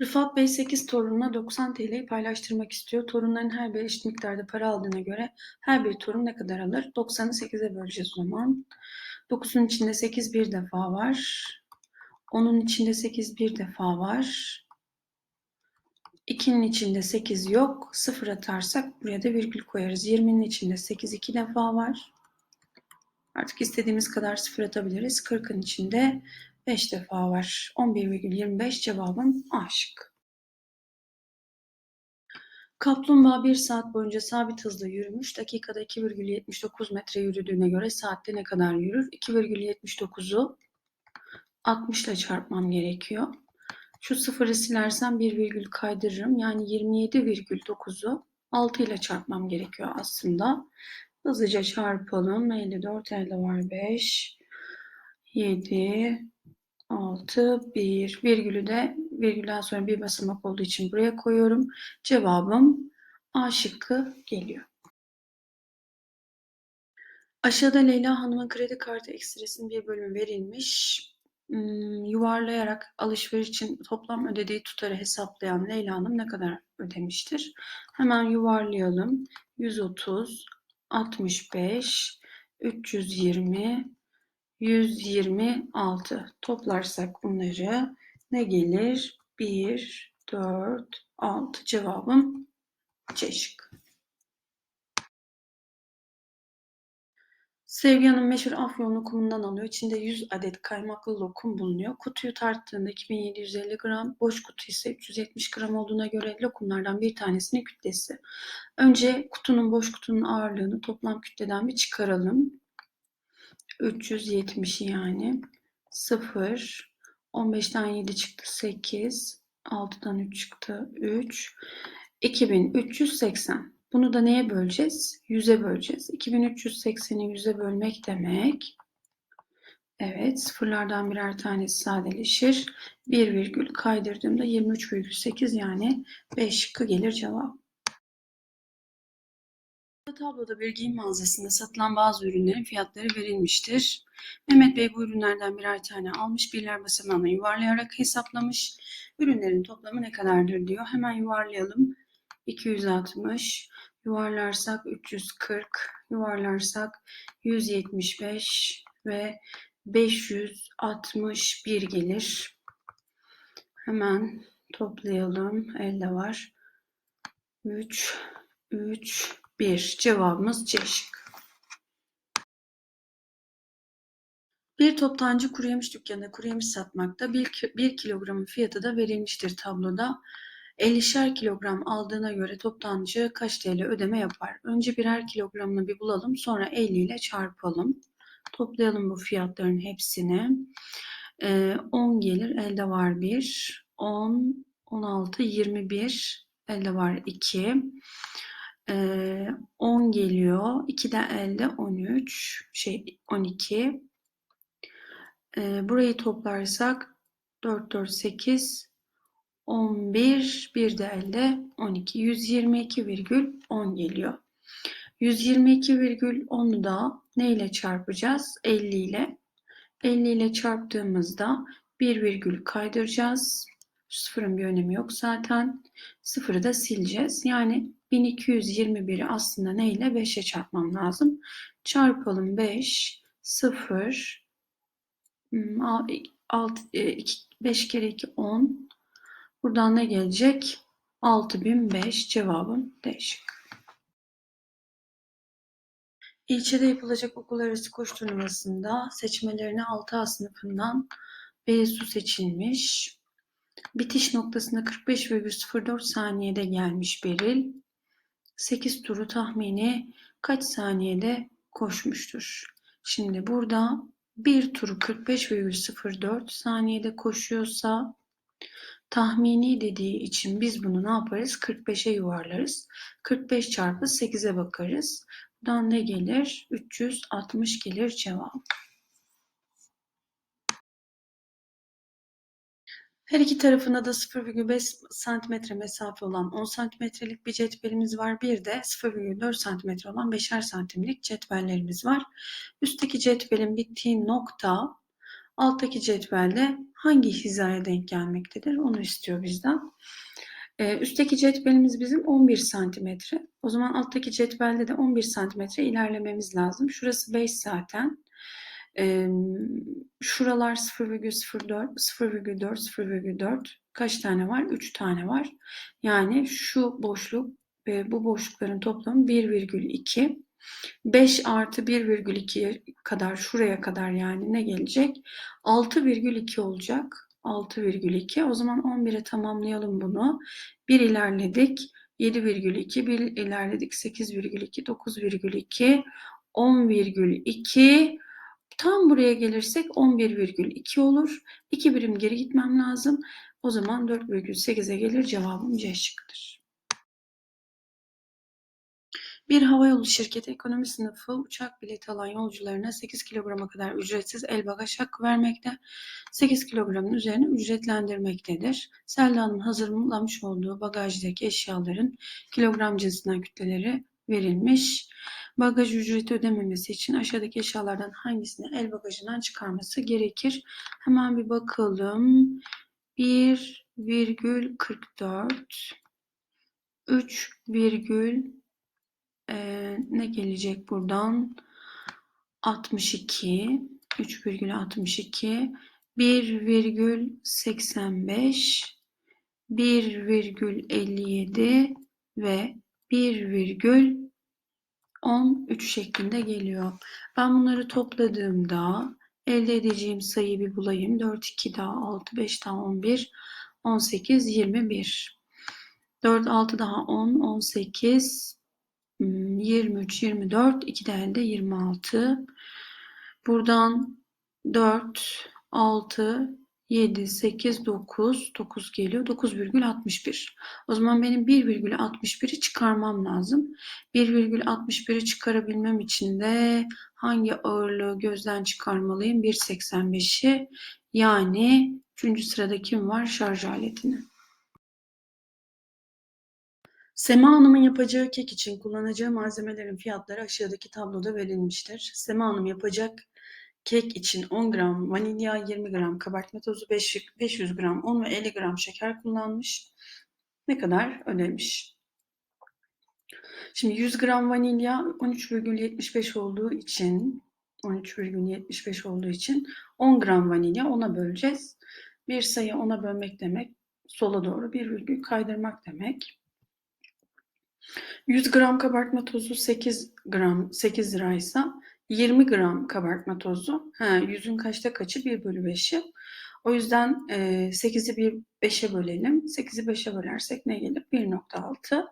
Rıfat Bey 8 torununa 90 TL'yi paylaştırmak istiyor. Torunların her biri eşit miktarda para aldığına göre her bir torun ne kadar alır? 90'ı 8'e böleceğiz o zaman. 9'un içinde 8 bir defa var. 10'un içinde 8 bir defa var. 2'nin içinde 8 yok. 0 atarsak buraya da virgül koyarız. 20'nin içinde 8 iki defa var. Artık istediğimiz kadar sıfır atabiliriz. 40'ın içinde 5 defa var. 11,25 cevabım A şıkkı. Kaplumbağa 1 saat boyunca sabit hızla yürümüş. Dakikada 2,79 metre yürüdüğüne göre saatte ne kadar yürür? 2,79'u 60 ile çarpmam gerekiyor. Şu sıfırı silersem bir virgül kaydırırım. Yani 27,9'u 6 ile çarpmam gerekiyor aslında. Hızlıca çarpalım. 54 elde var 5. 7 6 1 virgülü de virgülden sonra bir basamak olduğu için buraya koyuyorum. Cevabım A şıkkı geliyor. Aşağıda Leyla Hanım'ın kredi kartı ekstresinin bir bölümü verilmiş. Hmm, yuvarlayarak alışveriş için toplam ödediği tutarı hesaplayan Leyla Hanım ne kadar ödemiştir? Hemen yuvarlayalım. 130, 65, 320, 126 toplarsak bunları ne gelir? 1, 4, 6 cevabım C şıkkı. Sevgi Hanım meşhur afyon lokumundan alıyor. İçinde 100 adet kaymaklı lokum bulunuyor. Kutuyu tarttığında 2750 gram, boş kutu ise 370 gram olduğuna göre lokumlardan bir tanesinin kütlesi. Önce kutunun boş kutunun ağırlığını toplam kütleden bir çıkaralım. 370 yani 0 15'ten 7 çıktı 8 6'dan 3 çıktı 3 2380 bunu da neye böleceğiz? 100'e böleceğiz. 2380'i 100'e bölmek demek. Evet, sıfırlardan birer tanesi sadeleşir. Bir virgül kaydırdığımda 23,8 yani 5 şıkkı gelir cevap. Tabloda bir giyim mağazasında satılan bazı ürünlerin fiyatları verilmiştir. Mehmet Bey bu ürünlerden birer tane almış, birler basamağına yuvarlayarak hesaplamış. Ürünlerin toplamı ne kadardır diyor. Hemen yuvarlayalım. 260, yuvarlarsak 340, yuvarlarsak 175 ve 561 gelir. Hemen toplayalım. Elde var. 3, 3, 1. Cevabımız C şık. Bir toptancı kuru yemiş dükkanında kuru yemiş satmakta. 1, 1 kilogramın fiyatı da verilmiştir tabloda. 50'şer kilogram aldığına göre toptancı kaç TL ödeme yapar? Önce birer kilogramını bir bulalım. Sonra 50 ile çarpalım. Toplayalım bu fiyatların hepsini. Ee, 10 gelir. Elde var 1. 10, 16, 21. Elde var 2. Ee, 10 geliyor. 2 de elde 13. Şey 12. Ee, burayı toplarsak 4, 4, 8, 11, bir de elde 12. 122,10 geliyor. 122,10'u da ne ile çarpacağız? 50 ile. 50 ile çarptığımızda bir virgül kaydıracağız. Sıfırın bir önemi yok zaten. Sıfırı da sileceğiz. Yani 1221'i aslında ne ile 5'e çarpmam lazım. Çarpalım 5, 0, 6, 5 kere 2, 10, Buradan ne gelecek? 6005 cevabım D İlçede yapılacak okul arası koşu turnuvasında seçmelerini 6A sınıfından Beysu seçilmiş. Bitiş noktasında 45,04 saniyede gelmiş Beril. 8 turu tahmini kaç saniyede koşmuştur? Şimdi burada bir turu 45,04 saniyede koşuyorsa Tahmini dediği için biz bunu ne yaparız? 45'e yuvarlarız. 45 çarpı 8'e bakarız. Buradan ne gelir? 360 gelir cevap. Her iki tarafına da 0,5 cm mesafe olan 10 cm'lik bir cetvelimiz var. Bir de 0,4 cm olan 5'er santimlik cetvellerimiz var. Üstteki cetvelin bittiği nokta Alttaki cetvelde hangi hizaya denk gelmektedir? Onu istiyor bizden. Ee, üstteki cetvelimiz bizim 11 santimetre. O zaman alttaki cetvelde de 11 santimetre ilerlememiz lazım. Şurası 5 zaten. Ee, şuralar 0,04, 0,4, 0,4. Kaç tane var? 3 tane var. Yani şu boşluk ve bu boşlukların toplamı 1,2. 5 artı 1,2'ye kadar şuraya kadar yani ne gelecek? 6,2 olacak. 6,2. O zaman 11'e tamamlayalım bunu. 1 ilerledik. 7,2. 1 ilerledik. 8,2. 9,2. 10,2. Tam buraya gelirsek 11,2 olur. 2 birim geri gitmem lazım. O zaman 4,8'e gelir. Cevabım C şıkkıdır. Bir havayolu şirketi ekonomi sınıfı uçak bileti alan yolcularına 8 kilograma kadar ücretsiz el bagaj hakkı vermekte, 8 kilogramın üzerine ücretlendirmektedir. Selda'nın hazırlamış olduğu bagajdaki eşyaların kilogram cinsinden kütleleri verilmiş. Bagaj ücreti ödememesi için aşağıdaki eşyalardan hangisini el bagajından çıkarması gerekir? Hemen bir bakalım. 1,44 3, ee, ne gelecek buradan? 62 3,62 1,85 1,57 ve 1,13 şeklinde geliyor. Ben bunları topladığımda elde edeceğim sayıyı bir bulayım. 4, 2 daha 6, 5 daha 11, 18, 21. 4, 6 daha 10, 18, 23, 24, 2 de elde 26. Buradan 4, 6, 7, 8, 9, 9 geliyor. 9,61. O zaman benim 1,61'i çıkarmam lazım. 1,61'i çıkarabilmem için de hangi ağırlığı gözden çıkarmalıyım? 1,85'i yani 3. sırada kim var? Şarj aletini. Sema Hanım'ın yapacağı kek için kullanacağı malzemelerin fiyatları aşağıdaki tabloda verilmiştir. Sema Hanım yapacak kek için 10 gram vanilya, 20 gram kabartma tozu, 500 gram un ve 50 gram şeker kullanmış. Ne kadar ödemiş? Şimdi 100 gram vanilya 13,75 olduğu için 13,75 olduğu için 10 gram vanilya ona böleceğiz. Bir sayı ona bölmek demek sola doğru bir virgül kaydırmak demek. 100 gram kabartma tozu 8 gram 8 liraysa 20 gram kabartma tozu. Ha, 100'ün kaçta kaçı? 1 bölü 5'i o yüzden e, 8'i bir 5'e bölelim. 8'i 5'e bölersek ne gelir? 1.6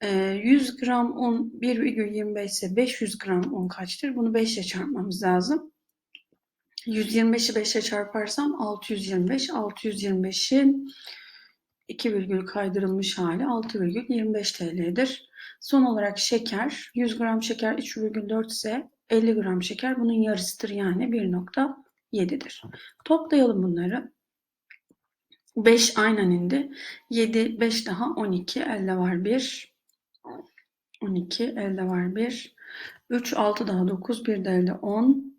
e, 100 gram un 1,25 ise 500 gram un kaçtır? Bunu 5 ile çarpmamız lazım. 125'i 5'e çarparsam 625 625'in 2 virgül kaydırılmış hali 6,25 TL'dir. Son olarak şeker 100 gram şeker 3,4 ise 50 gram şeker bunun yarısıdır yani 1.7'dir. Toplayalım bunları. 5 aynen indi. 7, 5 daha 12 elde var 1. 12 elde var 1. 3, 6 daha 9 bir de elde 10.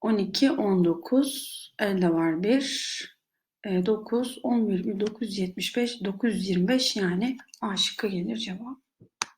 12, 19 elde var 1. 9, 10,975, 925 yani A şıkkı gelir cevap.